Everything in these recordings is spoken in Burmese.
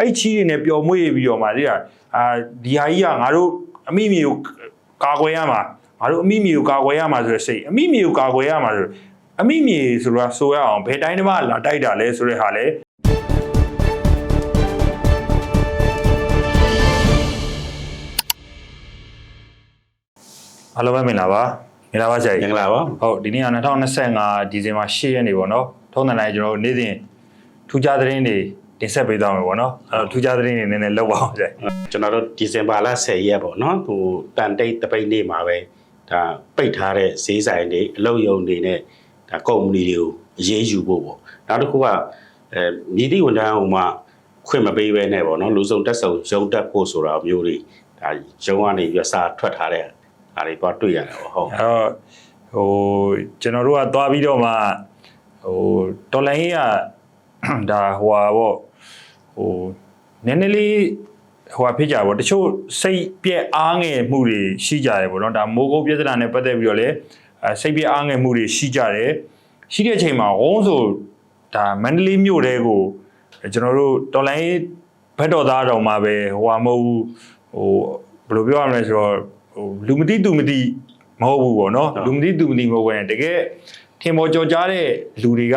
အဲ့ချီးတွေနဲ့ပျော်မွေ့ပြီးတော့မှဒီကအာဒီဟာကြီးကငါတို့အမိမြေကိုကာကွယ်ရမှာငါတို့အမိမြေကိုကာကွယ်ရမှာဆိုတဲ့စိတ်အမိမြေကိုကာကွယ်ရမှာဆိုအမိမြေဆိုတာဆိုရအောင်ဘယ်တိုင်းတမလာတိုက်တာလဲဆိုတဲ့ဟာလဲအားလုံးပဲမင်္ဂလာပါမင်္ဂလာပါဆရာကြီးမင်္ဂလာပါဟုတ်ဒီနေ့က2025ဒီဇင်ဘာ10ရက်နေ့ပေါ့နော်ထုံးတဲ့နိုင်ကျွန်တော်တို့နေ့စဉ်ထူးခြားသတင်းတွေ တင်ဆက်ပေးသွားမယ်ပေါ့နော်အဲ့တော့ထူးခြားသတင်းတွေနည်းနည်းလောက်ပါအောင်ဆရာကျွန်တော်တို့ဒီဇင်ဘာလ10ရက်ပေါ့နော်ဟိုတန်တိတ်တပိတ်နေ့မှာပဲဒါပိတ်ထားတဲ့ဈေးဆိုင်တွေအလုပ်ရုံတွေနဲ့ဒါကုမ္ပဏီတွေကိုအရေးယူဖို့ပေါ့နောက်တစ်ခုကအဲမြည်သည့်ဝန်ထမ်းဟိုမှခွင့်မပေးဘဲနဲ့ပေါ့နော်လူစုံတက်ဆုံရုံတက်ဖို့ဆိုတာမျိုးတွေဒါရုံကနေပြီးစာထွက်ထားတဲ့အားတွေတော့တွေ့ရတယ်ပေါ့ဟုတ်အဲ့တော့ဟိုကျွန်တော်တို့ကသွားပြီးတော့မှဟိုတော်လိုင်းကြီးကဒါဟိုဟာပေါ့ ဟိုနည်းနည်းလေးဟိုဟာဖြစ်ကြပါဘောတချို့စိတ်ပြက်အားငယ်မှုတွေရှိကြတယ်ပေါ့နော်ဒါမိုးကုတ်ပြဿနာနဲ့ပတ်သက်ပြီးတော့လေအဲစိတ်ပြက်အားငယ်မှုတွေရှိကြတယ်ရှိတဲ့အချိန်မှာဝုန်းဆိုဒါမန္တလေးမြို့တဲကိုကျွန်တော်တို့တော်လိုင်းဘက်တော်သားတော်မှာပဲဟိုဟာမဟုတ်ဘူးဟိုဘယ်လိုပြောရမလဲဆိုတော့ဟိုလူမသိသူမသိမဟုတ်ဘူးပေါ့နော်လူမသိသူမသိမဟုတ်ဘဲနဲ့တကယ်ထင်ပေါ်ကြော်ကြားတဲ့လူတွေက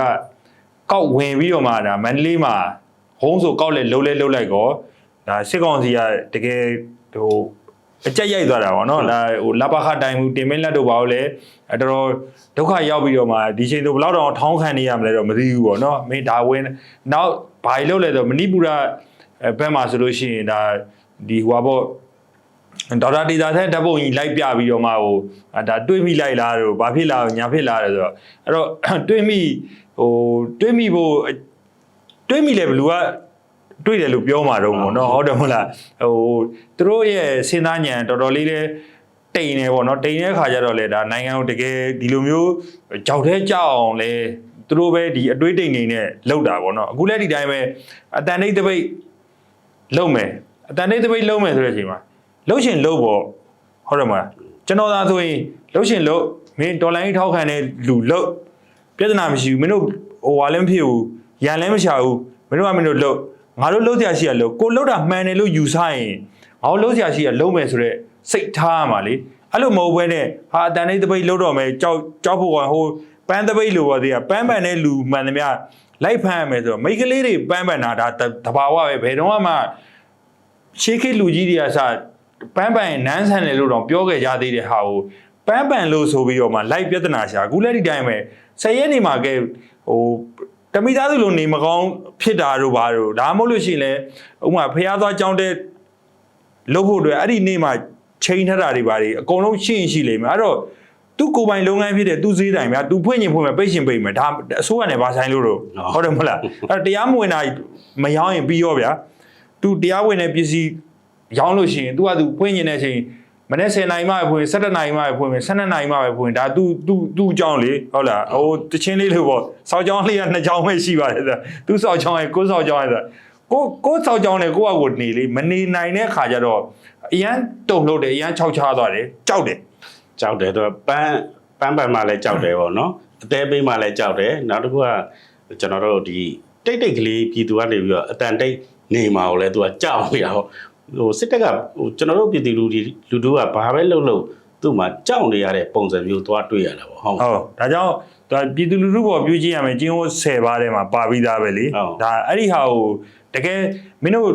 ကောက်ဝင်ပြီးတော့မှဒါမန္တလေးမှာ ဝုန်းဆိုကောက်လဲလှုပ်လဲလှုပ်လိုက်ကောဒါစစ်ကောင်စီကတကယ်ဟိုအကြက်ရိုက်သွားတာပေါ့နော်ဒါဟိုလပခတိုင်မှုတင်မင်းလက်တို့ပါလို့လေအတော်တော်ဒုက္ခရောက်ပြီးတော့မှဒီချိန်တို့ဘယ်လောက်တောင်ထောင်းခံနေရမလဲတော့မသိဘူးပေါ့နော်မင်းဒါဝင်နောက်ဘာလို့လဲဆိုမဏိပူရဘက်မှာဆိုလို့ရှိရင်ဒါဒီဟိုပါပေါ့ဒေါက်တာဒေတာတဲ့ဓာတ်ပုံကြီးလိုက်ပြပြီးတော့မှဟိုဒါတွေးမိလိုက်လားတို့ဘာဖြစ်လားညာဖြစ်လားဆိုတော့အဲ့တော့တွေးမိဟိုတွေးမိဖို့ တွေးမိလဲဘလူကတွေ့တယ်လို့ပြောမှာတော့ပေါ့နော်ဟုတ်တယ်မဟုတ်လားဟိုသူတို့ရဲ့စဉ်းစားဉာဏ်တော်တော်လေးလဲတိမ်နေပေါ့နော်တိမ်တဲ့ခါကျတော့လေဒါနိုင်ငံကိုတကယ်ဒီလိုမျိုးကြောက်တဲ့ကြောက်အောင်လဲသူတို့ပဲဒီအတွေးတိမ်နေနဲ့လောက်တာပေါ့နော်အခုလည်းဒီတိုင်းပဲအတန်တိတ်တပိတ်လုံမယ်အတန်တိတ်တပိတ်လုံမယ်ဆိုတဲ့အချိန်မှာလှုပ်ရှင်လှုပ်ပေါ့ဟုတ်တယ်မလားကျွန်တော်သာဆိုရင်လှုပ်ရှင်လှုပ်မင်းတော်လိုင်းထောက်ခံတဲ့လူလှုပ်ပြဿနာမရှိဘူးမင်းတို့ဟိုဟာလည်းမဖြစ်ဘူး ရန်လည်းမရှာဘူးမင်းတို့ကမင်းတို့လှုပ်ငါတို့လုံးဆရာရှိရလို့ကိုလုံးတာမှန်တယ်လို့ယူဆရင်ငါတို့လုံးဆရာရှိရလုံးမယ်ဆိုတော့စိတ်ထားရမှာလေအဲ့လိုမဟုတ်ဘဲနဲ့ဟာအတန်လေးတပိတ်လုံးတော့မယ်ကြောက်ကြောက်ဖို့ကဟိုပန်းတပိတ်လိုပါသေးတာပန်းပန်တဲ့လူမှန်သမျှလိုက်ဖမ်းရမယ်ဆိုတော့မိန်းကလေးတွေပန်းပန်တာဒါတဘာဝပဲဘယ်တော့မှရှေးခေတ်လူကြီးတွေကစပန်းပန်နန်းဆန်တယ်လို့တော့ပြောခဲ့ကြသေးတဲ့ဟာကိုပန်းပန်လို့ဆိုပြီးတော့မှလိုက်ပြဿနာရှာအခုလည်းဒီတိုင်းပဲဆယ်ရက်နေမှာကဲဟို တမိသားစုလိုနေမကောင်းဖြစ်တာတို့ဘာတို့ဒါမှမဟုတ်လို့ရှိရင်လည်းဥပမာဖះသွားကြောင်းတဲ့လုပ်ဖို့အတွက်အဲ့ဒီနေ့မှာချိန်ထတာတွေဘာတွေအကုန်လုံးရှင်းရှိလိမ့်မယ်အဲ့တော့သူကိုယ်ပိုင်လုပ်ငန်းဖြစ်တဲ့သူဈေးတိုင်များသူဖွင့်ရင်ဖွင့်မယ်ပိတ်ရှင်ပိတ်မယ်ဒါအစိုးရနဲ့ဘာဆိုင်လို့တော့ဟုတ်တယ်မဟုတ်လားအဲ့တရားမဝင်တာမရောင်းရင်ပြီးရောဗျာသူတရားဝင်တဲ့ပစ္စည်းရောင်းလို့ရှိရင် तू က तू ဖွင့်ရင်တဲ့အချိန် မနေ့10နိုင်မှပဲဖွင့်17နိုင်မှပဲဖွင့်မယ်12နိုင်မှပဲဖွင့်ဒါ तू तू तू အကြောင်းလေဟုတ်လားဟိုတချင်းလေးလို့ပေါ့စောက်ကြောင်းလေးကနှစ်ကြောင်းပဲရှိပါတယ်ဆို तू စောက်ကြောင်းရဲ့ကိုစောက်ကြောင်းရဲ့ဆိုကိုကိုစောက်ကြောင်းနဲ့ကိုကကိုနေလေမနေနိုင်တဲ့ခါကျတော့အရန်တုံလို့တယ်အရန်ခြောက်ချားသွားတယ်ကြောက်တယ် ကြောက်တယ်သူကပန်းပန်းပန်မှလည်းကြောက်တယ်ပေါ့နော်အသေးပေးမှလည်းကြောက်တယ်နောက်တစ်ခုကကျွန်တော်တို့ဒီတိတ်တိတ်ကလေးပြည်သူကနေပြီးတော့အတန်တိတ်နေမှာကိုလည်းသူကကြောက်နေတာပေါ့ ဟိုစစ်တပ်ကဟိုကျွန်တော်တို့ပြည်သူလူတွေလူတို့ကဘာပဲလုပ်လို့သူ့မှာကြောက်နေရတဲ့ပုံစံမျိုးသွားတွေ့ရတာပေါ့ဟုတ်ဟုတ်ဒါကြောင့်ဒါပြည်သူလူထုပေါ်ပြုကျင်းရမယ်ကျင်းဟို10ပါးထဲမှာပါပြီးသားပဲလေဟုတ်ဒါအဲ့ဒီဟာကိုတကယ်မင်းတို့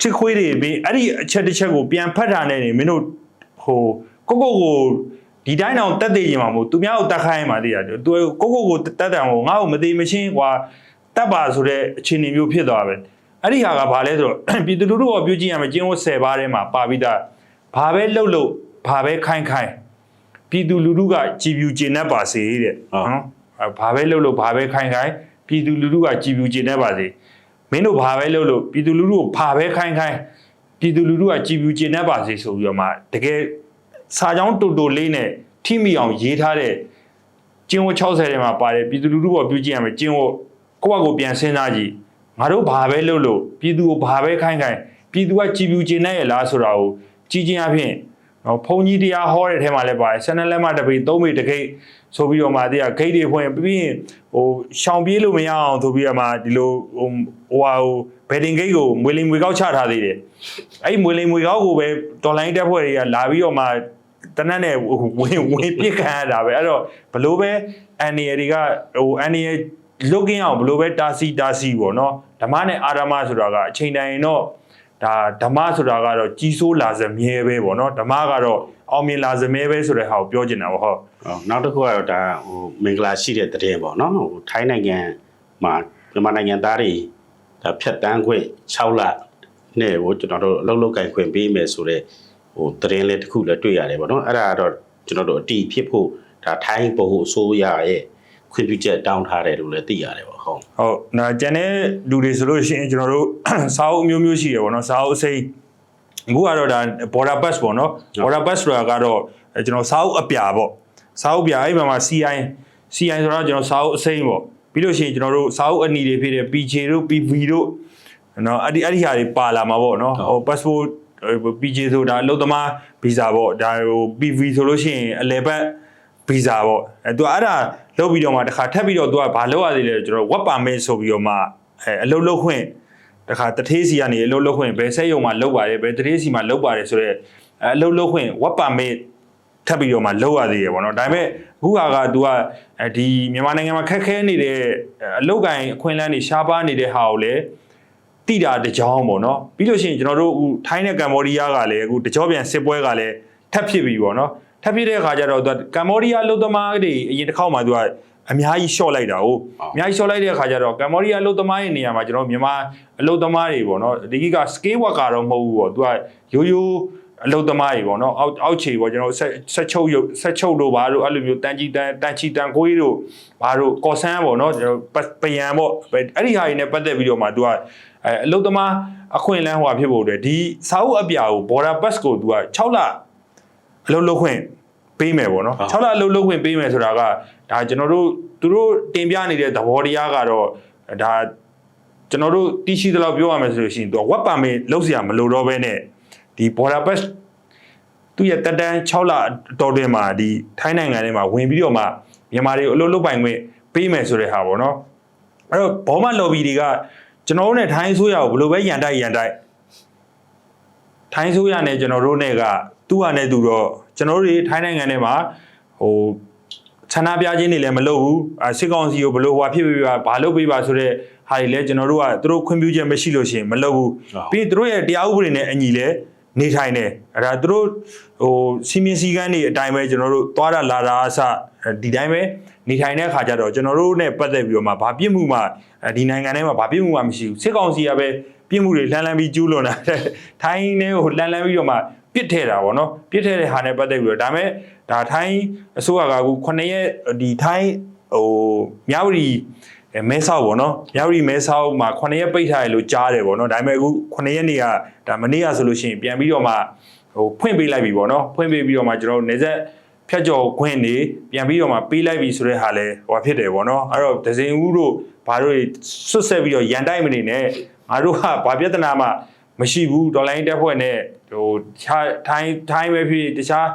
ချစ်ခွေးတွေပြီးအဲ့ဒီအချက်တစ်ချက်ကိုပြန်ဖတ်တာနဲ့နေမင်းတို့ဟိုကိုကိုကိုဒီတိုင်းအောင်တက်သေးခြင်းမှာမဟုတ်သူများကိုတက်ခိုင်းမှာတည်ရတယ်သူကိုကိုကိုတက်တယ်မဟုတ်ငါ့ကိုမသေးမချင်းကွာတက်ပါဆိုတဲ့အခြေအနေမျိုးဖြစ်သွားပဲ အဲ့ဒီဟာကဘာလဲဆိုတော့ပြည်သူလူထုပေါ်ပြုကျင်းရမယ်ကျင်းဟို10ပါးထဲမှာပါပြီးသားဘာပဲလှုပ်လို့ဘာပဲခိုင်းခိုင်းပြည်သူလူထုကကြည်ပြူကျင်တတ်ပါစေတဲ့နော်အဲဘာပဲလုပ်လို့ဘာပဲခိုင်းခိုင်းပြည်သူလူထုကကြည်ပြူကျင်တတ်ပါစေမင်းတို့ဘာပဲလုပ်လို့ပြည်သူလူထုကိုဘာပဲခိုင်းခိုင်းပြည်သူလူထုကကြည်ပြူကျင်တတ်ပါစေဆိုပြီးတော့မှတကယ်စာကြောင်းတူတူလေးနဲ့ထိမိအောင်ရေးထားတဲ့ကျင်းဝ60ထဲမှာပါတယ်ပြည်သူလူထုပေါ်ပြုကျင်ရမယ်ကျင်းဝကိုယ့်ဘက်ကိုပြန်စဉ်းစားကြည့် ငါတို့ဘာပဲလုပ်လို့ပြည်သူကိုဘာပဲခိုင်းခိုင်းပြည်သူကကြည်ပြူကျင်တတ်ရဲ့လားဆိုတာကိုကြည်ကျင်အဖြစ်နော်ဘုံကြီးတရားဟောတဲ့ထဲမှာလည်းပါတယ်ဆယ်နှစ်လက်မတစ်ပေသုံးပေတစ်ခိတ်ဆိုပြီးတော့မှတည်းကဂိတ်တွေဖွင့်ပြီးရင်ဟိုရှောင်ပြေးလို့မရအောင်ဆိုပြီးတော့မှဒီလိုဟိုဟိုဟာဟိုဘဘယ်တင်ဂိတ်ကိုမွေလီမွေကောက်ချထားသေးတယ်အဲ့ဒီမွေလီမွေကောက်ကိုပဲတော်လိုင်းတက်ဖွဲ့တွေကလာပြီးတော့မှတနက်နဲ့ဝင်ဝင်ပြစ်ခံရတာပဲအဲ့တော့ဘလို့ပဲအန်နီယတွေကဟိုအန်နီယ လုတ်ကင်းအောင်ဘလို့ပဲတာစီတာစီပေါ့နော်ဓမ္မနဲ့အာရမဆိုတာကအချိန်တိုင်းတော့ဒါဓမ္မဆိုတာကတော့ကြီးစိုးလာစမြဲပဲပေါ့နော်ဓမ္မကတော့အောင်မြင်လာစမြဲပဲဆိုတဲ့ဟာကိုပြောချင်တာပေါ့ဟုတ်ဟုတ်နောက်တစ်ခုကတော့ဒါဟိုမင်္ဂလာရှိတဲ့တည်ပေါ့နော်ဟိုထိုင်းနိုင်ငံမှာမြန်မာနိုင်ငံသားတွေဒါဖြတ်တန်းခွင့်6လနဲ့ဟိုကျွန်တော်တို့အလုပ်လုပ်ကင်ခွင့်ပေးမယ်ဆိုတော့ဟိုတည်လေးတစ်ခုလည်းတွေ့ရတယ်ပေါ့နော်အဲ့ဒါကတော့ကျွန်တော်တို့အတီးဖြစ်ဖို့ဒါထိုင်းပို့ဖို့အစိုးရရဲ့ ခွင့်ပြုချက်တောင်းထားတယ်လို့လည်းသိရတယ်ပေါ့ဟုတ်ဟုတ်နော်ကျန်တဲ့လူတွေဆိုလို့ရှိရင်ကျွန်တော်တို့စာအုပ်အမျိုးမျိုးရှိရပေါ့နော်စာအုပ်အစိမ်းအခုကတော့ဒါ border pass ပေါ့နော် border pass ဆိုတာကတော့အဲကျွန်တော်စာအုပ်အပြာပေါ့စာအုပ်ပြာအဲ့မှာမှာ CI CI ဆိုတော့ကျွန်တော်စာအုပ်အစိမ်းပေါ့ပြီးလို့ရှိရင်ကျွန်တော်တို့စာအုပ်အနီတွေဖြစ်တဲ့ PJ တို့ PV တို့နော်အဲ့ဒီအဲ့ဒီဟာတွေပါလာမှာပေါ့နော်ဟို passport ဟို PJ ဆိုတာအလုပ်သမားဗီဇာပေါ့ဒါဟို PV ဆိုလို့ရှိရင်အလဲပတ်ဗီဇာပေါ့အဲသူအဲ့ဒါ လုပ်ပြီးတော့မှတစ်ခါထပ်ပြီးတော့သူကဘာလုပ်ရသေးလဲကျွန်တော် work permit ဆိုပြီးတော့မှအဲအလုပ်လုပ်ခွင့်တခါတထေးစီကနေအလုပ်လုပ်ခွင့်ဘယ်ဆက်ရုံမှာလုပ်ပါတယ်ဘယ်တထေးစီမှာလုပ်ပါတယ်ဆိုတော့အလုပ်လုပ်ခွင့် work permit ထပ်ပြီးတော့မှလောက်ရသေးရပေါ့နော်ဒါပေမဲ့အခုဟာက तू ကအဲဒီမြန်မာနိုင်ငံမှာခက်ခဲနေတဲ့အလုတ်ကင်အခွင့်အလမ်းတွေရှားပါနေတဲ့ဟာကိုလည်းတိတာတကြောင်ပေါ့နော်ပြီးလို့ရှိရင်ကျွန်တော်တို့အခုထိုင်းနဲ့ကမ္ဘောဒီးယားကလည်းအခုတကြောပြန်စစ်ပွဲကလည်းထပ်ဖြစ်ပြီပေါ့နော် ထပ်ပြတဲ့အခါကျတော့သူကကမ္ဘောဒီးယားလုံသမားတွေအရင်တစ်ခေါက်မှသူကအများကြီးရှော့လိုက်တာကိုအများကြီးရှော့လိုက်တဲ့အခါကျတော့ကမ္ဘောဒီးယားလုံသမားရဲ့နေရာမှာကျွန်တော်မြန်မာအလုံသမားတွေပေါ့နော်ဒီက scale work ကတော့မဟုတ်ဘူးပေါ့သူကရိုးရိုးအလုံသမားတွေပေါ့နော်အောက်အောက်ခြေပေါ့ကျွန်တော်ဆက်ဆက်ချုပ်ရုပ်ဆက်ချုပ်တို့ဘာတို့အဲ့လိုမျိုးတန်ကြီးတန်တန်ချီတန်ကိုကြီးတို့ဘာတို့ကော်ဆန်းပေါ့နော်ကျွန်တော်ပယံပေါ့အဲ့ဒီဟာတွေနဲ့ပတ်သက်ပြီးတော့မှသူကအဲအလုံသမားအခွင့်အလမ်းဟိုဟာဖြစ်ဖို့အတွက်ဒီစာအုပ်အပြာကို border pass ကိုသူက6လ အလုပ်လုပ်ခွင့်ပေးမယ်ပေါ့နော်6လအလုပ်လုပ်ခွင့်ပေးမယ်ဆိုတာကဒါကျွန်တော်တို့သူတို့တင်ပြနေတဲ့သဘောတရားကတော့ဒါကျွန်တော်တို့တီးရှိသလောက်ပြောရမယ်ဆိုလို့ရှိရင်သူကဝက်ပါမင်လောက်စရာမလိုတော့ဘဲနဲ့ဒီ border pass သူရဲ့တက်တန်း6လအတော်တွင်မှာဒီထိုင်းနိုင်ငံထဲမှာဝင်ပြီးတော့မှမြန်မာတွေအလုပ်လုပ်ပိုင်ခွင့်ပေးမယ်ဆိုတဲ့ဟာပေါ့နော်အဲ့တော့ဘောမလော်ဘီတွေကကျွန်တော်တို့နဲ့ထိုင်းဆိုးရကိုဘယ်လိုပဲရန်တိုက်ရန်တိုက်ထိုင်းဆိုးရနဲ့ကျွန်တော်တို့နဲ့က သူ့ဟာနဲ့သူတော့ကျွန်တော်တို့တွေထိုင်းနိုင်ငံထဲမှာဟိုဌာနပြချင်းတွေလည်းမလုပ်ဘူးအစစ်ကောင်စီကိုဘယ်လိုဟွာဖြစ်ပြီးပါဘာလုပ်ပေးပါဆိုတော့ဟာတွေလည်းကျွန်တော်တို့ကသူတို့ခွင့်ပြုချက်မရှိလို့ရှိရင်မလုပ်ဘူးပြီးရင်သူတို့ရဲ့တရားဥပဒေနဲ့အညီလဲနေထိုင်တယ်အဲ့ဒါသူတို့ဟိုစီမင်းစည်းကမ်းတွေအတိုင်းပဲကျွန်တော်တို့သွားတာလာတာအစဒီတိုင်းပဲနေထိုင်တဲ့အခါကျတော့ကျွန်တော်တို့နဲ့ပတ်သက်ပြီးတော့မှဘာပြစ်မှုမှဒီနိုင်ငံထဲမှာဘာပြစ်မှုမှမရှိဘူးစစ်ကောင်စီကပဲပြစ်မှုတွေလှမ်းလှမ်းပြီးကျူးလွန်တာထိုင်းနဲ့ဟိုလှမ်းလှမ်းပြီးတော့မှ ပြစ်ထဲတာပေါ့နော်ပြစ်ထဲတဲ့ဟာနဲ့ပတ်သက်ပြီးတော့ဒါမဲ့ဒါထိုင်းအစိုးရကအခု9ရက်ဒီထိုင်းဟိုမြောက်ရီအဲမဲဆောက်ပေါ့နော်မြောက်ရီမဲဆောက်မှာ9ရက်ပိတ်ထားရလို့ကြားတယ်ပေါ့နော်ဒါပေမဲ့အခု9ရက်နေ့ကဒါမနေ့ကဆိုလို့ရှိရင်ပြန်ပြီးတော့မှဟိုဖွင့်ပေးလိုက်ပြီပေါ့နော်ဖွင့်ပေးပြီးတော့မှကျွန်တော်တို့နေဆက်ဖြတ်ကျော်ခွင့်နေပြန်ပြီးတော့မှပေးလိုက်ပြီဆိုတဲ့ဟာလဲဟိုဖြစ်တယ်ပေါ့နော်အဲ့တော့ဒဇင်ဦးတို့ဘာတို့ဆွတ်ဆက်ပြီးတော့ရန်တိုက်မနေနဲ့ငါတို့ကဘာပြဿနာမှ မရှိဘူးဒေါ်လာရင်းတက်ဖွဲ့နဲ့ဟိုခြားထိုင်းထိုင်းပဲဖြစ်တခြား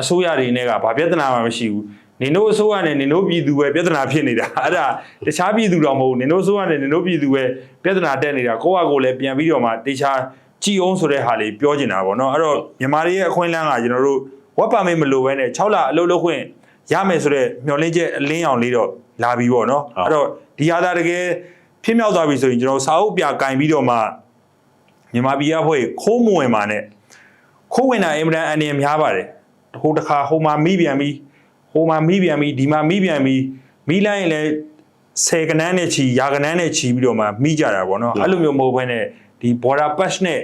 အစိုးရတွေနဲ့ကဘာပြဿနာမှမရှိဘူးနင်တို့အစိုးရနဲ့နင်တို့ပြည်သူပဲပြဿနာဖြစ်နေတာအဲ့ဒါတခြားပြည်သူတော့မဟုတ်ဘူးနင်တို့အစိုးရနဲ့နင်တို့ပြည်သူပဲပြဿနာတက်နေတာကိုယ့်ဟာကိုယ်လည်းပြန်ပြီးတော့မှတခြားကြည်အောင်ဆိုတဲ့ဟာလေးပြောချင်တာပေါ့နော်အဲ့တော့မြန်မာတွေရဲ့အခွင့်အလမ်းကကျွန်တော်တို့ဝက်ပါမစ်မလိုဘဲနဲ့6လအလုပ်လုပ်ခွင့်ရမယ်ဆိုတဲ့မျှော်လင့်ချက်အလင်းအောင်လေးတော့လာပြီပေါ့နော်အဲ့တော့ဒီဟာသာတကယ်ဖြစ်မြောက်သွားပြီဆိုရင်ကျွန်တော်စာအုပ်ပြကင်ပြီးတော့မှ မြန်မာပြည်ကဖွဲ့ခိုးမဝင်ပါနဲ့ခိုးဝင်တာအင်မတန်အန္တရာယ်များပါတယ်ဟိုတစ်ခါဟိုမှာမိပြန်ပြီးဟိုမှာမိပြန်ပြီဒီမှာမိပြန်ပြီမိလိုက်ရင်လည်းဆယ်ကနန်းနဲ့ချီရာကနန်းနဲ့ချီပြီးတော့မှမိကြတာပေါ့နော်အဲ့လိုမျိုးမဟုတ်ဘဲနဲ့ဒီ border pass နဲ့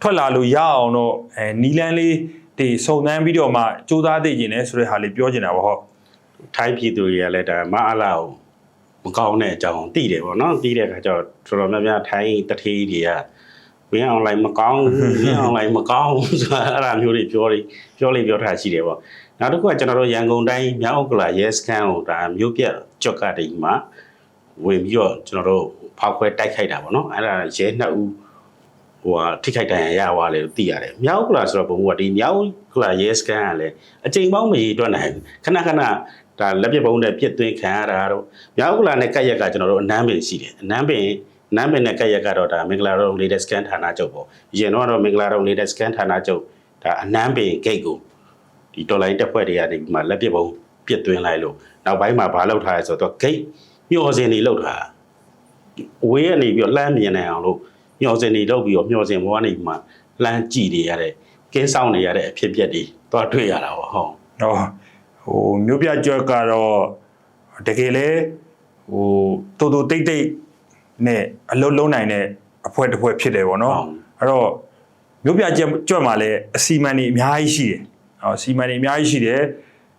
ထွက်လာလို့ရအောင်တော့အဲနီလန်းလေးတွေစုံစမ်းပြီးတော့မှစူးစမ်းသိကျင်တယ်ဆိုတဲ့ဟာလေးပြောချင်တာပေါ့ဟုတ်ထိုင်းပြည်သူတွေကလည်းဒါမအားလာကိုမကောင်းတဲ့အကြောင်းသိတယ်ပေါ့နော်သိတဲ့အခါကျတော့တော်တော်များများထိုင်းတထေးတွေက မင်းအွန်လိုင်းမကောင်းဘူးမင်းအွန်လိုင်းမကောင်းဘူးဆိုတာအဲ့ဒါမျိုးတွေပြောလိပြောလိပြောထားရှိတယ်ပေါ့နောက်တစ်ခုကကျွန်တော်တို့ရန်ကုန်တိုင်းမြောက်ဥက္ကလာရဲစခန်းကိုဒါမြို့ပြကြော့ကတိမ်မှာဝင်ပြီးတော့ကျွန်တော်တို့ဖောက်ခွဲတိုက်ခိုက်တာပေါ့နော်အဲ့ဒါရဲနှစ်ဦးဟိုဟာထိခိုက်ဒဏ်ရာရသွားတယ်လို့သိရတယ်မြောက်ဥက္ကလာဆိုတော့ဘုံကဒီမြောက်ဥက္ကလာရဲစခန်းကလည်းအချိန်ပေါင်းမရေတွက်နိုင်ဘူးခဏခဏဒါလက်ပြပုံးနဲ့ပြစ်သွင်းခံရတာတော့မြောက်ကလာနဲ့ကက်ရက်ကကျွန်တော်တို့အနမ်းပင်ရှိတယ်အနမ်းပင် နမ်းပင်နဲ့ကက်ရက်ကတော့ဒါမင်္ဂလာတုံး latest scan ဌာနချုပ်ပေါ့အရင်တော့ကတော့မင်္ဂလာတုံး latest scan ဌာနချုပ်ဒါအနမ်းပင် gate ကိုဒီတော်လိုင်းတက်ဖွဲ့တွေကနေပြီးမှလက်ပစ်ပုံပြစ်သွင်းလိုက်လို့နောက်ပိုင်းမှာဘာလုပ်ထားလဲဆိုတော့ gate မျောစင်တွေလုပ်ထားတာဝေးကနေပြီးတော့လှမ်းမြင်နိုင်အောင်လို့မျောစင်တွေလုပ်ပြီးတော့မျောစင်ဘောကနေပြီးမှလှမ်းကြည့်နေရတဲ့ကင်းဆောင်နေရတဲ့အဖြစ်အပျက်တွေတော့တွေ့ရတာပေါ့ဟုတ်ဟောဟိုမြို့ပြကြွက်ကတော့တကယ်လဲဟိုတူတူတိတ်တိတ် နဲ့အလုံးလုံးနိုင်တဲ့အဖွဲတစ်ဖွဲဖြစ်တယ်ပေါ့နော်ဟုတ်အဲ့တော့မြို့ပြကြွက်ကြွက်မှာလည်းအစီမံတွေအများကြီးရှိတယ်ဟောအစီမံတွေအများကြီးရှိတယ်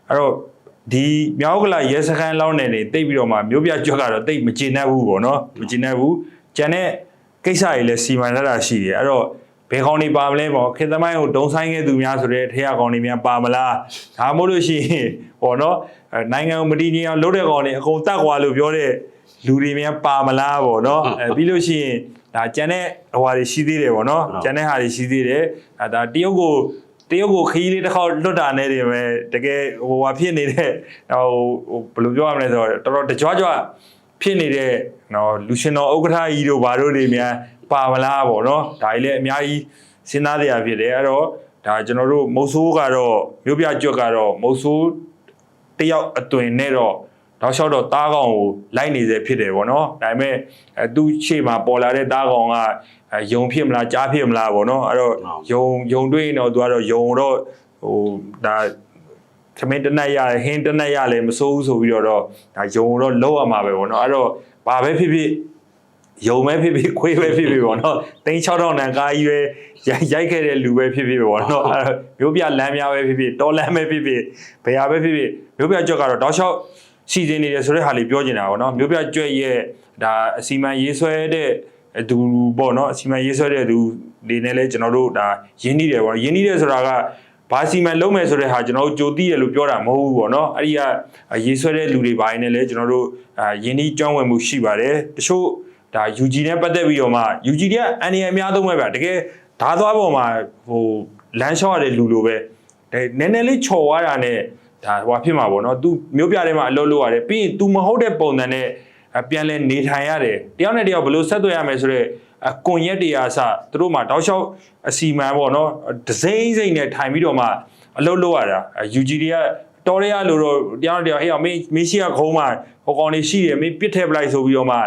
အဲ့တော့ဒီမြောက်ကလာရဲစခန်းလောက်နေနေတိတ်ပြီးတော့မှမြို့ပြကြွက်ကတော့တိတ်မကျေနပ်ဘူးပေါ့နော်မကျေနပ်ဘူးကျန်တဲ့ကိစ္စတွေလည်းစီမံရတာရှိတယ်အဲ့တော့ဘယ်ကောင်တွေပါမလဲပေါ့ခေတ်သမိုင်းကိုဒုံဆိုင်ခဲ့သူများဆိုတဲ့ထေရကောင်တွေများပါမလားဒါမှမဟုတ်လို့ရှိရင်ပေါ့နော်အဲနိုင်ငံကိုမတည်ငြိမ်အောင်လုပ်တဲ့ကောင်တွေအကုန်တတ်ကွာလို့ပြောတဲ့ လူတွေများပါမလားပေါ့နော်အဲပြီးလို့ရှိရင်ဒါကျန်တဲ့ဟိုဟာတွေရှိသေးတယ်ပေါ့နော်ဟုတ်ကျန်တဲ့ဟာတွေရှိသေးတယ်အဲဒါတရုတ်ကိုတရုတ်ကိုခရီးလေးတစ်ခေါက်လွတ်တာနဲ့တည်းပဲတကယ်ဟိုဟာဖြစ်နေတဲ့ဟိုဟိုဘယ်လိုပြောရမလဲဆိုတော့တော်တော်တကြွကြွဖြစ်နေတဲ့နော်လူရှင်တော်ဥက္ကဋ္ဌကြီးတို့ဘာတို့တွေများပါမလားပေါ့နော်ဒါကြီးလည်းအများကြီးစဉ်းစားရဖြစ်တယ်အဲ့တော့ဒါကျွန်တော်တို့မုတ်ဆိုးကတော့မြို့ပြကြွက်ကတော့မုတ်ဆိုးတယောက်အသွင်နဲ့တော့ တောက်လျှောက်တော့တားကောင်ကိုလိုက်နေစေဖြစ်တယ်ပေါ့နော်ဒါပေမဲ့အဲသူ့ရှေ့မှာပေါ်လာတဲ့တားကောင်ကအဲယုံဖြစ်မလားကြားဖြစ်မလားပေါ့နော်အဲ့တော့ဟုတ်ယုံယုံတွေ့ရင်တော့သူကတော့ယုံတော့ဟိုဒါသမင်းတနက်ရဟင်းတနက်ရလည်းမစိုးဘူးဆိုပြီးတော့တော့ဒါယုံတော့လောက်ရမှာပဲပေါ့နော်အဲ့တော့ဘာပဲဖြစ်ဖြစ်ယုံပဲဖြစ်ဖြစ်ခွေးပဲဖြစ်ဖြစ်ပေါ့နော်တင်း6000တန်ကားကြီးပဲရိုက်ရိုက်ခဲ့တဲ့လူပဲဖြစ်ဖြစ်ပေါ့နော်အဲ့တော့မျိုးပြလမ်းများပဲဖြစ်ဖြစ်တော်လမ်းပဲဖြစ်ဖြစ်ဘယ်ဟာပဲဖြစ်ဖြစ်မျိုးပြကြွက်ကတော့တောက်လျှောက် စီစဉ်နေတယ်ဆိုတဲ့ဟာလေးပြောချင်တာပေါ့နော်မျိုးပြကြွက်ရဲ့ဒါအစီမံရေးဆွဲတဲ့သူပေါ့နော်အစီမံရေးဆွဲတဲ့သူတွေနဲ့လည်းကျွန်တော်တို့ဒါရင်းနှီးတယ်ပေါ့နော်ရင်းနှီးတယ်ဆိုတာကဘာစီမံလုံးမယ်ဆိုတဲ့ဟာကျွန်တော်တို့ကြိုသိတယ်လို့ပြောတာမဟုတ်ဘူးပေါ့နော်အဲ့ဒီကရေးဆွဲတဲ့လူတွေပိုင်းနဲ့လည်းကျွန်တော်တို့အာရင်းနှီးကြောင်းဝင်မှုရှိပါတယ်တချို့ဒါ UG နဲ့ပတ်သက်ပြီးတော့မှ UG ကအန်ဒီအများသုံးပဲဗျတကယ်ဓာသွားပေါ်မှာဟိုလမ်းလျှောက်ရတဲ့လူလိုပဲဒါနည်းနည်းလေးချော်သွားတာနဲ့ ဒါဟိုဖြစ်မှာပေါ့နော် तू မျိုးပြထဲမှာအလုပ်လုပ်ရတယ်ပြီးရင် तू မဟုတ်တဲ့ပုံစံနဲ့အပြန်လဲနေထိုင်ရတယ်တယောက်နဲ့တယောက်ဘယ်လိုဆက်သွယ်ရမယ်ဆိုတော့အကွန်ရက်တရားအစသူတို့မှာတောက်လျှောက်အစီမံပေါ့နော်ဒစိမ့်စိမ့်နဲ့ထိုင်ပြီးတော့မှအလုပ်လုပ်ရတာအဲ UG တွေကတော်ရရလို့တော့တယောက်နဲ့တယောက်ဟေ့အောင်မင်းမင်းရှိကခုံးမှာဟိုကောင်လေးရှိတယ်မင်းပြစ်ထည့်ပလိုက်ဆိုပြီးတော့မှ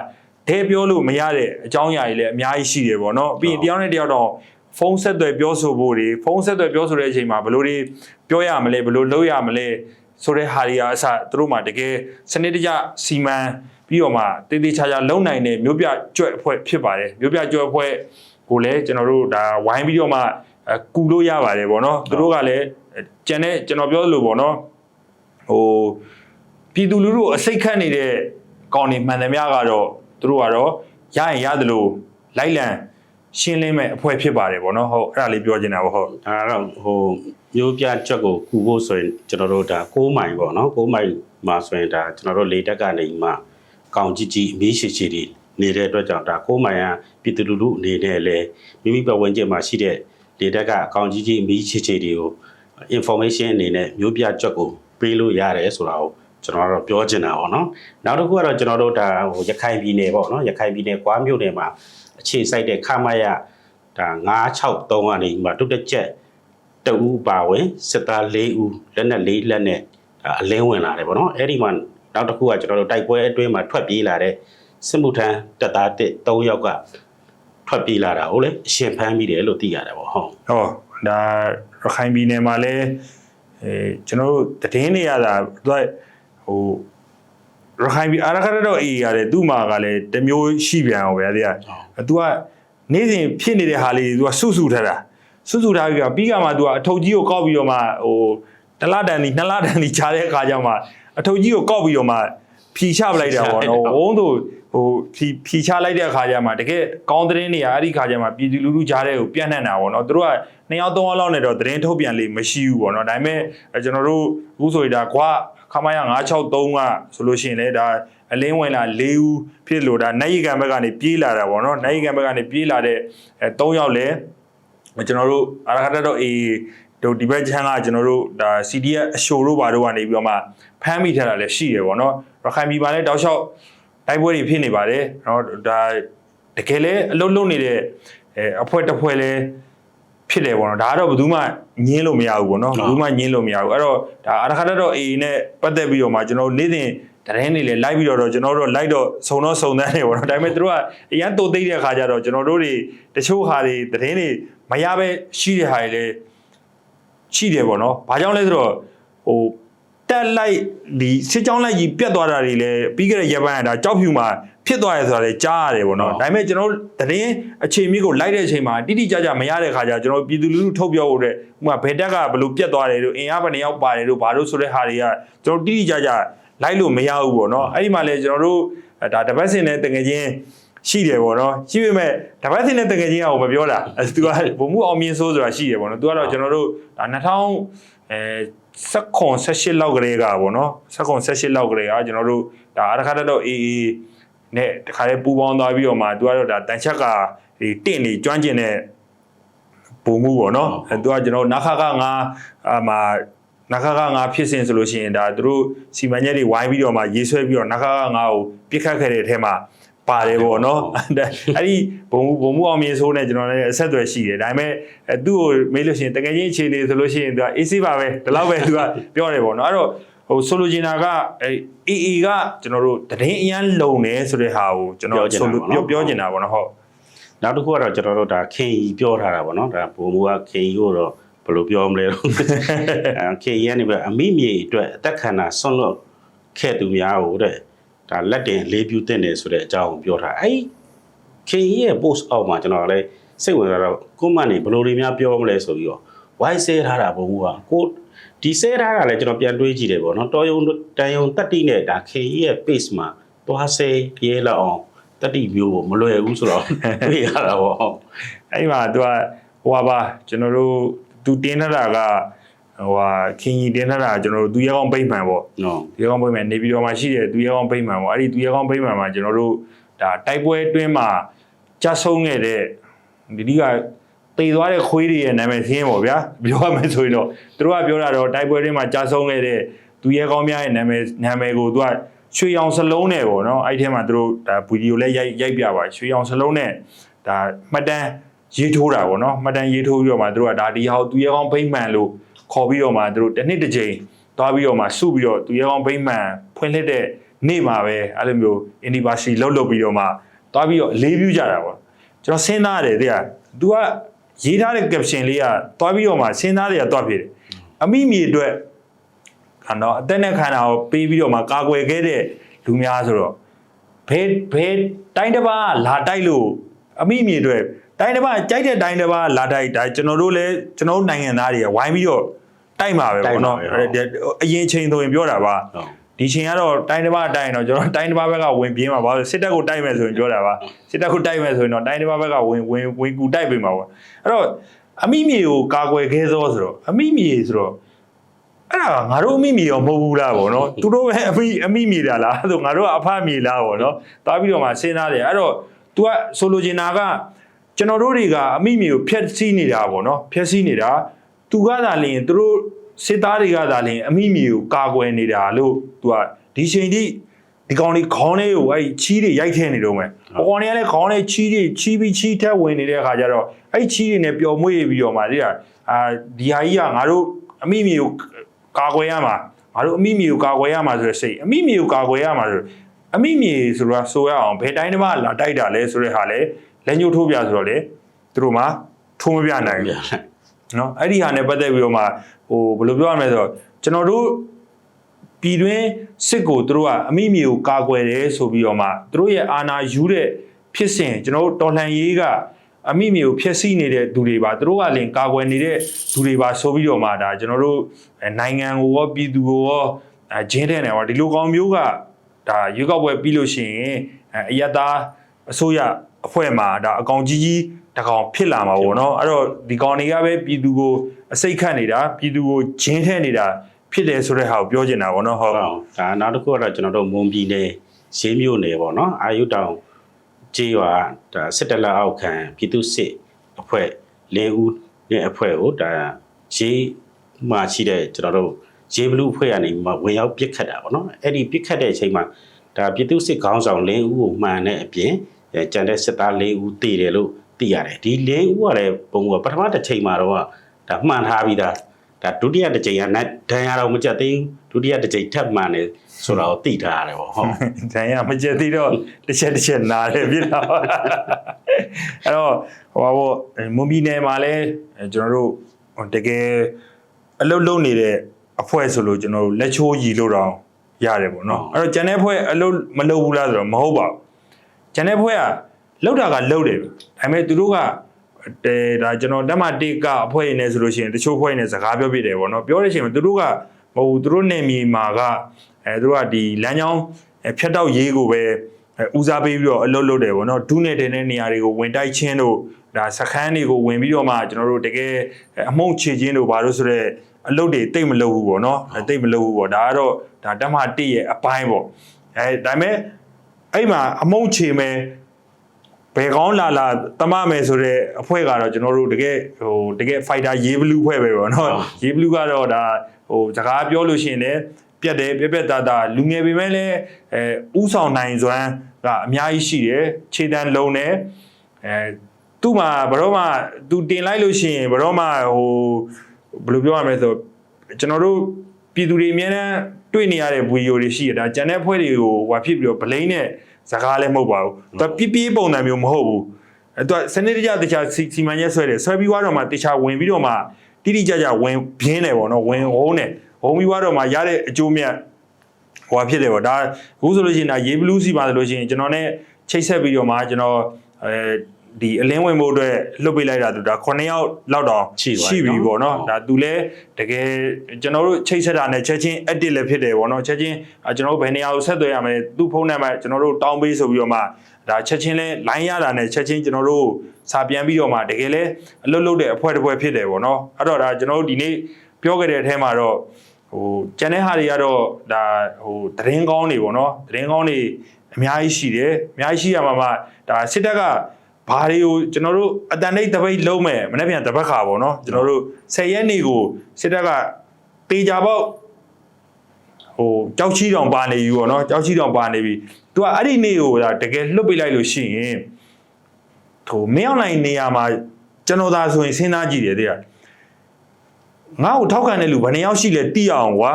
တဲပြောလို့မရတဲ့အကြောင်းအရာတွေလည်းအများကြီးရှိတယ်ပေါ့နော်ပြီးရင်တယောက်နဲ့တယောက်တော့ ဖုန်းဆက်သွယ်ပြောဆိုဖို့တွေဖုန်းဆက်သွယ်ပြောဆိုတဲ့အချိန်မှာဘယ်လိုတွေပြောရမလဲဘယ်လိုလုပ်ရမလဲဆိုတဲ့ဟာတွေကအစသူတို့မှတကယ်စနစ်တကျစီမံပြီးတော့မှတည်တည်ချာချာလုံနိုင်တဲ့မျိုးပြကြွက်အဖွဲ့ဖြစ်ပါတယ်မျိုးပြကြွက်အဖွဲ့ကိုလည်းကျွန်တော်တို့ဒါဝိုင်းပြီးတော့မှအဲကူလို့ရပါတယ်ပေါ့နော်သူတို့ကလည်းကျန်တဲ့ကျွန်တော်ပြောသလိုပေါ့နော်ဟိုပြည်သူလူထုကိုအစိတ်ခတ်နေတဲ့ကောင်းနေမှန်သမျှကတော့သူတို့ကတော့ရရင်ရတယ်လို့လိုက်လံ ရှင်းလင်းမဲ့အဖွဲ့ဖြစ်ပါတယ်ပေါ့နော်ဟုတ်အဲ့ဒါလေးပြောချင်တာပေါ့ဟုတ်ဒါတော့ဟိုမျိုးပြချက်ကိုကူဖို့ဆိုရင်ကျွန်တော်တို့ဒါ6မိုင်ပေါ့နော်6မိုင်မှာဆိုရင်ဒါကျွန်တော်တို့လေတက်ကနေမှကောင်ကြီးကြီးအမီးရှိရှိတွေနေတဲ့အတွက်ကြောင့်ဒါ6မိုင်ကပြည်သူလူထုအနေနဲ့လည်းမိမိပတ်ဝန်းကျင်မှာရှိတဲ့လေတက်ကအကောင်ကြီးကြီးအမီးရှိရှိတွေကို information အနေနဲ့မျိုးပြချက်ကိုပေးလို့ရတယ်ဆိုတာကိုကျွန်တော်ကတော့ပြောချင်တာပေါ့နော်နောက်တစ်ခုကတော့ကျွန်တော်တို့ဒါဟိုရခိုင်ပြည်နယ်ပေါ့နော်ရခိုင်ပြည်နယ်ကွာမြို့နယ်မှာ အခြေစိုက်တဲ့ခမရဒါ963ကနေမှတုတ်တက်ချက်တဦးပါဝင်စစ်သား၄ဦးလက်နက်၄လက်နဲ့ဒါအလင်းဝင်လာတယ်ဗောနော်အဲ့ဒီမှာနောက်တစ်ခုကကျွန်တော်တို့တိုက်ပွဲအတွင်းမှာထွက်ပြေးလာတဲ့စစ်မှုထမ်းတပ်သားတစ်၃ယောက်ကထွက်ပြေးလာတာဟုတ်လေအရှင်ဖမ်းပြီးတယ်လို့သိရတယ်ဗောဟုတ်ဟောဒါရခိုင်ပြည်နယ်မှာလည်းအဲကျွန်တော်တို့တည်င်းနေရတာသူကဟို ရခိုင်ပြည်အာရခရတော့အေးရတယ်သူ့မှာကလည်းတစ်မျိုးရှိပြန်အောင်ဗျာတဲ့ကသူကနေ့စဉ်ဖြစ်နေတဲ့ဟာလေးသူကစုစုထားတာစုစုထားပြီးတော့ပြီးကမှသူကအထုပ်ကြီးကိုကောက်ပြီးတော့မှဟိုတလတန်ဒီနှစ်လတန်ဒီခြားတဲ့အခါကျမှအထုပ်ကြီးကိုကောက်ပြီးတော့မှဖြီချပလိုက်တာပေါ့နော်ဝုန်းတို့ဟိုဖြီဖြီချလိုက်တဲ့အခါကျမှတကယ်ကောင်းသတင်းတွေကအဲ့ဒီခါကျမှပြည်သူလူထုကြားတဲ့ကိုပြန့်နှံ့တာပေါ့နော်သူတို့ကနှစ်ယောက်သုံးယောက်လောက်နဲ့တော့သတင်းထုတ်ပြန်လေးမရှိဘူးပေါ့နော်ဒါပေမဲ့အဲကျွန်တော်တို့အခုဆိုရင်ဒါကွာ ခမရ963ကဆိုလို့ရှိရင်လည်းဒါအလင်းဝင်လာ၄ဦးဖြစ်လို့ဒါနိုင်ရီကန်ဘက်ကနေပြေးလာတာပေါ့နော်နိုင်ရီကန်ဘက်ကနေပြေးလာတဲ့အဲ၃ယောက်လည်းကျွန်တော်တို့အာရခတတော့အေးတို့ဒီဘက်ချမ်းကကျွန်တော်တို့ဒါ CDF အရှိုတို့ဘာတို့ကနေပြီးတော့မှဖမ်းမိထားတာလည်းရှိတယ်ပေါ့နော်ရခိုင်ပြည်မှာလည်းတောက်လျှောက်တိုက်ပွဲတွေဖြစ်နေပါတယ်เนาะဒါတ တကယ်လဲအလုံးလုံးနေတဲ့အဲအဖွဲ့တစ်ဖွဲ့လဲ ဖြစ်တယ်ပေါ့နော်ဒါကတော့ဘယ်သူမှညင်းလို့မရဘူးပေါ့နော်ဘယ်သူမှညင်းလို့မရဘူးအဲ့တော့ဒါအရခါတော့ AA နဲ့ပတ်သက်ပြီးတော့မှကျွန်တော်တို့နေ့စဉ်တရင်နေလေလိုက်ပြီးတော့ကျွန်တော်တို့လိုက်တော့စုံတော့စုံတန်းနေပေါ့နော်ဒါပေမဲ့တို့ကအရန်တိုသိတဲ့အခါကျတော့ကျွန်တော်တို့တွေတချို့ဟာတွေတရင်တွေမရပဲရှိတဲ့ဟာတွေလည်းရှိတယ်ပေါ့နော်။ဘာကြောင့်လဲဆိုတော့ဟိုတက်လိုက်ဒီစစ်ကြောင်းလိုက်ကြီးပြတ်သွားတာတွေလည်းပြီးခဲ့တဲ့ရက်ပိုင်းကဒါကြောက်ဖြူမှာ ဖြစ်သွားရဲဆိုတာလည်းကြားရတယ်ပေါ့နော်။ဒါပေမဲ့ကျွန်တော်သတင်းအခြေမြစ်ကိုလိုက်တဲ့အချိန်မှာတိတိကျကျမရတဲ့ခါကျကျွန်တော်ပြည်သူလူထုထုတ်ပြောဖို့တဲ့ဥပမာဘယ်တက်ကဘယ်လိုပြတ်သွားတယ်လို့အင်အားဘယ်နှယောက်ပါတယ်လို့ဘာလို့ဆိုတဲ့ဟာတွေကကျွန်တော်တိတိကျကျလိုက်လို့မရဘူးပေါ့နော်။အဲ့ဒီမှာလည်းကျွန်တော်တို့ဒါတပတ်စင်နဲ့တကယ်ချင်းရှိတယ်ပေါ့နော်ရှိပေမဲ့တပတ်စင်နဲ့တကယ်ချင်းအောင်မပြောတာအဲသူကဘုံမှုအောင်မြင်ဆိုးဆိုတာရှိတယ်ပေါ့နော်သူကတော့ကျွန်တော်တို့ဒါ2000အဲစက်ခွန်18လောက်ကလေးကပေါ့နော်စက်ခွန်18လောက်ကလေးကကျွန်တော်တို့ဒါအရခါတော့အေးအေး နဲ့တခါလေးပူပေါင်းသွားပြီးတော့မှသူကတော့ဒါတန်ချက်ကဒီတင့်နေကျွမ်းကျင်တဲ့ပုံမှုပေါ့နော်အဲသူကကျွန်တော်နခခငါအာမှာနခခငါဖြစ်စဉ်ဆိုလို့ရှိရင်ဒါသူတို့စီမံချက်တွေဝိုင်းပြီးတော့မှရေးဆွဲပြီးတော့နခခငါကိုပြစ်ခတ်ခဲ့တဲ့အထက်မှာပါတယ်ပေါ့နော်အဲ့ဒီဘုံဘုံမှုအောင်မြင်ဆိုးနဲ့ကျွန်တော်လည်းအဆက်အသွယ်ရှိတယ်ဒါပေမဲ့အဲသူ့ကိုမေးလို့ရှိရင်တကယ်ချင်းအခြေအနေဆိုလို့ရှိရင်သူကအေးဆေးပါပဲဒီလောက်ပဲသူကပြောတယ်ပေါ့နော်အဲ့တော့ ဟိုဆိုလိုချင်တာကအဲ AA ကကျွန်တော်တို့တရင်အရန်လုံနေဆိုတဲ့ဟာကိုကျွန်တော်ဆိုလို့ပြောပြောချင်တာပေါ့နော်ဟုတ်နောက်တစ်ခုကတော့ကျွန်တော်တို့ဒါခင်ကြီးပြောထားတာပေါ့နော်ဒါဘုံဘူကခင်ကြီးကိုတော့ဘယ်လိုပြောမလဲတော့အဲခင်ကြီးကနေပဲအမိမြေအတွက်အသက်ခန္ဓာဆွန့်လွတ်ခဲ့သူများကိုတဲ့ဒါလက်တင်လေးပြူတင်တယ်ဆိုတဲ့အကြောင်းကိုပြောထားအဲ့ခင်ကြီးရဲ့ post အောက်မှာကျွန်တော်လည်းစိတ်ဝင်စားတော့ကိုမန်နေဘယ်လိုတွေများပြောမလဲဆိုပြီးတော့ why ဆဲထားတာဘုံဘူကကို ဒီဆဲထားတာလည်းကျွန်တော်ပြန်တွေးကြည့်တယ်ပေါ့နော်တော်ယုံတန်ယုံတက်တိနဲ့ဒါခင်ကြီးရဲ့ page မှာသွားဆဲရဲလောက်အောင်တတိမျိုးကိုမလွယ်ဘူးဆိုတော့တွေ့ရတာပေါ့ဟုတ်အဲ့ဒီမှာသူကဟိုပါပါကျွန်တော်တို့သူတင်းထတာကဟိုဟာခင်ကြီးတင်းထတာကျွန်တော်တို့သူရဲကောင်းပိတ်မှန်ပေါ့နော်သူရဲကောင်းပိတ်မှန်နေပြည်တော်မှာရှိတဲ့သူရဲကောင်းပိတ်မှန်ပေါ့အဲ့ဒီသူရဲကောင်းပိတ်မှန်မှာကျွန်တော်တို့ဒါတိုက်ပွဲအတွင်းမှာကြားဆုံးခဲ့တဲ့ဒီဒီက တည်သွားတဲ့ခွေးတွေရဲ့နာမည်သင်းပေါ့ဗျာပြောရမယ်ဆိုရင်တော့သူတို့ကပြောတာတော့တိုက်ပွဲအတွင်းမှာကြားဆုံးခဲ့တဲ့သူရဲကောင်းများရဲ့နာမည်နာမည်ကိုသူကရွှေရောင်စလုံးနဲ့ပေါ့နော်အဲ့ဒီထဲမှာသူတို့ဒါဗီဒီယိုလည်းရိုက်ရိုက်ပြပါရွှေရောင်စလုံးနဲ့ဒါမှတ်တမ်းရေးထိုးတာပေါ့နော်မှတ်တမ်းရေးထိုးပြီးတော့မှသူတို့ကဒါဒီဟောက်သူရဲကောင်းဖိမ့်မှန်လို့ခေါ်ပြီးတော့မှသူတို့တစ်နှစ်တစ်ကြိမ်သွားပြီးတော့မှစုပြီးတော့သူရဲကောင်းဖိမ့်မှန်ဖွင့်လှစ်တဲ့နေ့မှာပဲအဲ့လိုမျိုး anniversary လုပ်လုပ်ပြီးတော့မှသွားပြီးတော့အလေးပြုကြတာပေါ့ကျွန်တော်စဉ်းစားရတယ်တဲ့က तू က ရေးထားတဲ့ caption လေးကသွားပြီးတော့မှစဉ်းစားတွေကသွားဖြစ်တယ်အမိမြေအတွက်ခန္ဓာအသက်နဲ့ခန္ဓာကိုပေးပြီးတော့မှကာကွယ်ခဲ့တဲ့လူများဆိုတော့ဘယ်ဘယ်တိုင်းတစ်ပါးလာတိုက်လို့အမိမြေအတွက်တိုင်းတစ်ပါးကြိုက်တဲ့တိုင်းတစ်ပါးလာတိုက်တိုင်းကျွန်တော်တို့လည်းကျွန်တော်တို့နိုင်ငံသားတွေကဝိုင်းပြီးတော့တိုက်မှာပဲပေါ့နော်အရင်ချိန်ဆိုရင်ပြောတာပါဟုတ် ဒီချိန်ကတော့တိုင်းတစ်ပါးတိုင်းတော့ကျွန်တော်တိုင်းတစ်ပါးဘက်ကဝင်ပြင်းမှာပါလို့စစ်တပ်ကိုတိုက်မယ်ဆိုရင်ပြောတာပါစစ်တပ်ကိုတိုက်မယ်ဆိုရင်တော့တိုင်းတစ်ပါးဘက်ကဝင်ဝင်ဝင်ကူတိုက်ပေးမှာပေါ့အဲ့တော့အမိမြေကိုကာကွယ်ခဲသောဆိုတော့အမိမြေဆိုတော့အဲ့ဒါငါတို့အမိမြေရောမဟုတ်ဘူးလားပေါ့နော်သူတို့ပဲအမိအမိမြေလားလားအဲ့ဒါငါတို့ကအဖမြေလားပေါ့နော်သွားပြီးတော့မှစဉ်းစားတယ်အဲ့တော့ तू ကဆိုလိုချင်တာကကျွန်တော်တို့တွေကအမိမြေကိုဖျက်ဆီးနေတာပေါ့နော်ဖျက်ဆီးနေတာသူကသာလျှင်သူတို့ စစ်သားတွေကသာလျှင်အမိမြေကိုကာကွယ်နေတာလို့သူကဒီချိန်ထိဒီကောင်လေးခေါင်းလေးကိုအဲ့ဒီချီးတွေရိုက်ထည့်နေတော့မယ်။ဟိုကောင်လေးကလည်းခေါင်းလေးချီးတွေချီးပြီးချီးထက်ဝင်နေတဲ့အခါကျတော့အဲ့ဒီချီးတွေနဲ့ပျော်မွေ့ပြီးတော့မှဒီကအာဒီဟာကြီးကငါတို့အမိမြေကိုကာကွယ်ရမှာငါတို့အမိမြေကိုကာကွယ်ရမှာဆိုတဲ့စိတ်အမိမြေကိုကာကွယ်ရမှာဆိုအမိမြေဆိုတာဆိုရအောင်ဘယ်တိုင်းတမလာတိုက်တာလဲဆိုတဲ့ဟာလဲလက်ညှိုးထိုးပြဆိုတော့လေသူတို့မှထိုးမပြနိုင်ဘူး နော်အဲ့ဒီဟာနဲ့ပတ်သက်ပြီးတော့မှဟိုဘယ်လိုပြောရမလဲဆိုတော့ကျွန်တော်တို့ပြည်တွင်းစစ်ကိုသူတို့ကအမိမြေကိုကာကွယ်တယ်ဆိုပြီးတော့မှသူတို့ရဲ့အာဏာယူတဲ့ဖြစ်စဉ်ကျွန်တော်တို့တော်လှန်ရေးကအမိမြေကိုဖျက်ဆီးနေတဲ့သူတွေပါသူတို့ကလည်းကာကွယ်နေတဲ့သူတွေပါဆိုပြီးတော့မှဒါကျွန်တော်တို့အဲနိုင်ငံကိုရောပြည်သူကိုရောအဲဂျင်းတဲ့နေပါဒီလိုကောင်မျိုးကဒါရွေးကောက်ပွဲပြီးလို့ရှိရင်အဲအယက်သားအစိုးရအဖွဲ့မှာဒါအကောင်ကြီးကြီး တကောင်ဖြစ်လာမှာပေါ့နော်အဲ့တော့ဒီကောင်တွေကပဲပြည်သူကိုအစိတ်ခတ်နေတာပြည်သူကိုဂျင်းထဲနေတာဖြစ်တယ်ဆိုတဲ့ဟာကိုပြောချင်တာပေါ့နော်ဟုတ်ဟုတ်ဒါနောက်တစ်ခုကတော့ကျွန်တော်တို့မွန်ပြည်နယ်ဈေးမြို့နယ်ပေါ့နော်အာယုတောင်ကြေးရွာဒါစစ်တပ်လက်အောက်ခံပြည်သူစစ်အဖွဲ့လင်းဦးနဲ့အဖွဲ့ကိုဒါဈေးမှာရှိတဲ့ကျွန်တော်တို့ဈေးဘလူးအဖွဲ့ကနေမှဝင်ရောက်ပစ်ခတ်တာပေါ့နော်အဲ့ဒီပစ်ခတ်တဲ့အချိန်မှာဒါပြည်သူစစ်ခေါင်းဆောင်လင်းဦးကိုမှန်တဲ့အပြင်အဲကျန်တဲ့စစ်သား၄ဦးတည်တယ်လို့ သိရတယ်ဒီ၄ဦးကလည်းပုံကပထမတစ်ချိန်မှာတော့ဒါမှန်ထားပြီးသားဒါဒုတိယတစ်ချိန်ကနဲ့ဒဏ်ရာတော့မကြက်သိဘူးဒုတိယတစ်ချိန်ထပ်မှန်တယ်ဆိုတာကိုသိထားရတယ်ပေါ့ဟုတ်ဒဏ်ရာမကျက်သေးတော့တစ်ချက်တစ်ချက်နားတယ်ဖြစ်တော့အဲ့တော့ဟိုပါဘောမွန်ပြည်နယ်မှာလည်းအဲကျွန်တော်တို့ဟိုတကယ်အလုပ်လုပ်နေတဲ့အဖွဲ့ဆိုလို့ကျွန်တော်တို့လက်ချိုးရီလို့တော့ရတယ်ပေါ့နော်အဲ့တော့ကျန်တဲ့အဖွဲ့အလုပ်မလုပ်ဘူးလားဆိုတော့မဟုတ်ပါဘူးကျန်တဲ့အဖွဲ့ကလောက်တာကလောက်တယ် ဒါပေမဲ့သူတို့ကအဲဒါကျွန်တော်တက်မတေကအဖွဲ့ရင်းနေဆိုလို့ရှိရင်တချို့အဖွဲ့ရင်းနေစကားပြောပြတယ်ပေါ့နော်ပြောတဲ့အချိန်မှာသူတို့ကမဟုတ်ဘူးသူတို့နေမြေမှာကအဲသူတို့ကဒီလမ်းကြောင်းအဲဖြတ်တောက်ရေးကိုပဲအဲဦးစားပေးပြီးတော့အလုပ်လုပ်တယ်ပေါ့နော်ဒုနဲ့တဲ့နေရာတွေကိုဝင်တိုက်ချင်းတို့ဒါစခန်းတွေကိုဝင်ပြီးတော့မှကျွန်တော်တို့တကယ်အမုံချေချင်းတို့ဘာလို့ဆိုတော့အလုပ်တွေတိတ်မလုပ်ဘူးပေါ့နော်အဲတိတ်မလုပ်ဘူးပေါ့ဒါကတော့ဒါတက်မတေရဲ့အပိုင်းပေါ့အဲဒါပေမဲ့အဲ့မှာအမုံချေမဲ့ ဘယ်ကောင်းလာလာတမမယ်ဆိုတော့အဖွဲ့ကတော့ကျွန်တော်တို့တကယ်ဟိုတကယ် fighter ရေးဘလူးဖွဲ့ပဲပေါ့နော်ဟုတ်ရေးဘလူးကတော့ဒါဟိုစကားပြောလို့ရှိရင်လည်းပြတ်တယ်ပြက်ပြက်သားသားလူငယ်ပေမဲ့လည်းအဲဥဆောင်နိုင်စွမ်းကအများကြီးရှိတယ်ခြေတန်းလုံးတယ်အဲသူ့မှာဘယ်တော့မှသူတင်လိုက်လို့ရှိရင်ဘယ်တော့မှဟိုဘယ်လိုပြောရမလဲဆိုကျွန်တော်တို့ ပြည်သူတွေအများနဲ့တွေ့နေရတဲ့ဗီဒီယိုတွေရှိရဒါဂျန်တဲ့ဖွဲ့တွေကိုဟိုဖြစ်ပြီးတော့ဗလိန်နဲ့စကားလည်းမဟုတ်ပါဘူးသူပြပြပုံစံမျိုးမဟုတ်ဘူးအဲ့တော့စနစ်တကျတခြားစီစီမံချက်ဆွဲတယ်ဆွဲပြီးွားတော့မှတခြားဝင်ပြီးတော့မှတိတိကျကျဝင်ပြင်းတယ်ပေါ့နော်ဝင်ဟုံးတယ်ဟုံးပြီးွားတော့မှရတဲ့အကျိုးမြတ်ဟိုဖြစ်တယ်ပေါ့ဒါအခုဆိုလို့ရှိရင်ဒါရေးဘလူးစီပါဆိုလို့ရှိရင်ကျွန်တော် ਨੇ ချိတ်ဆက်ပြီးတော့မှကျွန်တော်အဲ ဒီအလင်းဝင်ဖို့အတွက်လှုပ်ပေးလိုက်တာသူဒါ9ယောက်လောက်တော့ရှိပါပြီရှိပြီပေါ့နော်ဟုတ်ဒါသူလဲတကယ်ကျွန်တော်တို့ချိတ်ဆက်တာနဲ့ချက်ချင်း edit လည်းဖြစ်တယ်ပေါ့နော်ချက်ချင်းအာကျွန်တော်တို့ဘယ်နေရာကိုဆက်သွယ်ရမလဲသူ့ဖုန်းနံပါတ်ကျွန်တော်တို့တောင်းပေးဆိုပြီးတော့မှဒါချက်ချင်းလဲ line ရတာနဲ့ချက်ချင်းကျွန်တော်တို့စာပြန်ပြီးတော့မှတကယ်လဲအလုပ်လုပ်တဲ့အဖွဲ့တစ်ဖွဲ့ဖြစ်တယ်ပေါ့နော်အဲ့တော့ဒါကျွန်တော်တို့ဒီနေ့ပြောခဲ့တဲ့အထဲမှာတော့ဟိုကျန်တဲ့ဟာတွေကတော့ဒါဟိုသတင်းကောင်းတွေပေါ့နော်သတင်းကောင်းတွေအများကြီးရှိတယ်အများကြီးရှိရမှာမှဒါစစ်တပ်က ဘာတွေကိုကျွန်တော်တို့အတန်တိတ်တပိတ်လုံးမယ်မနေ့ပြန်တပတ်ခါပေါ့နော်ကျွန်တော်တို့10ရက်နေ့ကိုစစ်တပ်ကတေချာပေါက်ဟိုကြောက်ချီတောင်ပါနေပြီပေါ့နော်ကြောက်ချီတောင်ပါနေပြီသူကအဲ့ဒီနေ့ကိုဒါတကယ်လွတ်ပေးလိုက်လို့ရှိရင်ဟိုမင်းအောင်လိုက်နေရာမှာကျွန်တော်သာဆိုရင်စဉ်းစားကြည့်တယ်တဲ့ကငါ့ကိုထောက်ခံတဲ့လူဘယ်နှယောက်ရှိလဲတိရအောင်ကွာ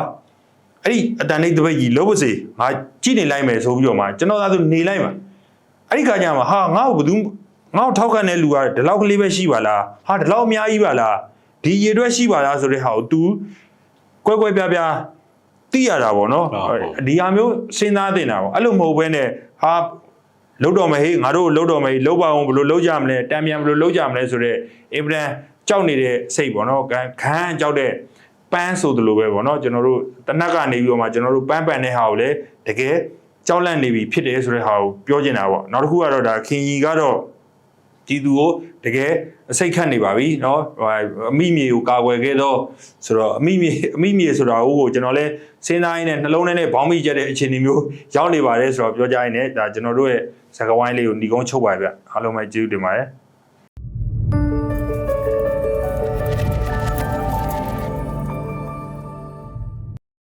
အဲ့ဒီအတန်တိတ်တပိတ်ကြီးလို့ပါစေငါကြည့်နေလိုက်မယ်ဆိုပြီးတော့မှကျွန်တော်သာဆိုနေလိုက်မှာအဲ့ဒီခါကျမှဟာငါ့ကိုဘယ်သူ ငါ့ကိုထောက်ခံတဲ့လူကဒီလောက်ကလေးပဲရှိပါလားဟာဒီလောက်အများကြီးပါလားဒီရေအတွက်ရှိပါလားဆိုတဲ့ဟာကို तू ကွဲကွဲပြားပြားသိရတာပေါ့နော်ဟုတ်ဟုတ်ဒီဟာမျိုးစဉ်းစားတင်တာပေါ့အဲ့လိုမဟုတ်ဘဲနဲ့ဟာလုတ်တော်မဟေးငါတို့လုတ်တော်မဟေးလုတ်ပါအောင်ဘယ်လိုလုတ်ကြမလဲတံပြန်ဘယ်လိုလုတ်ကြမလဲဆိုတော့အင်ဗရန်ကြောက်နေတဲ့စိတ်ပေါ့နော်ခန်းခန်းကြောက်တဲ့ပန်းဆိုသလိုပဲပေါ့နော်ကျွန်တော်တို့တနက်ကနေပြီးတော့မှကျွန်တော်တို့ပန်းပန်တဲ့ဟာကိုလည်းတကယ်ကြောက်လန့်နေပြီဖြစ်တယ်ဆိုတဲ့ဟာကိုပြောချင်တာပေါ့နောက်တစ်ခုကတော့ဒါခင်ကြီးကတော့ ဒီသူကိုတကယ်အစိတ်ခတ်နေပါပြီเนาะအမိမြေကိုကာကွယ်ခဲ့တော့ဆိုတော့အမိမြေအမိမြေဆိုတာကိုကျွန်တော်လဲစဉ်းစားရင်းနဲ့နှလုံးထဲနဲ့ဘောင်းမိကျတဲ့အခြေအနေမျိုးရောက်နေပါတယ်ဆိုတော့ပြောကြရင်းနဲ့ဒါကျွန်တော်တို့ရဲ့စကားဝိုင်းလေးကိုညီကုန်းချုပ်ပါဗျအားလုံးပဲကျေးဇူးတင်ပါတယ်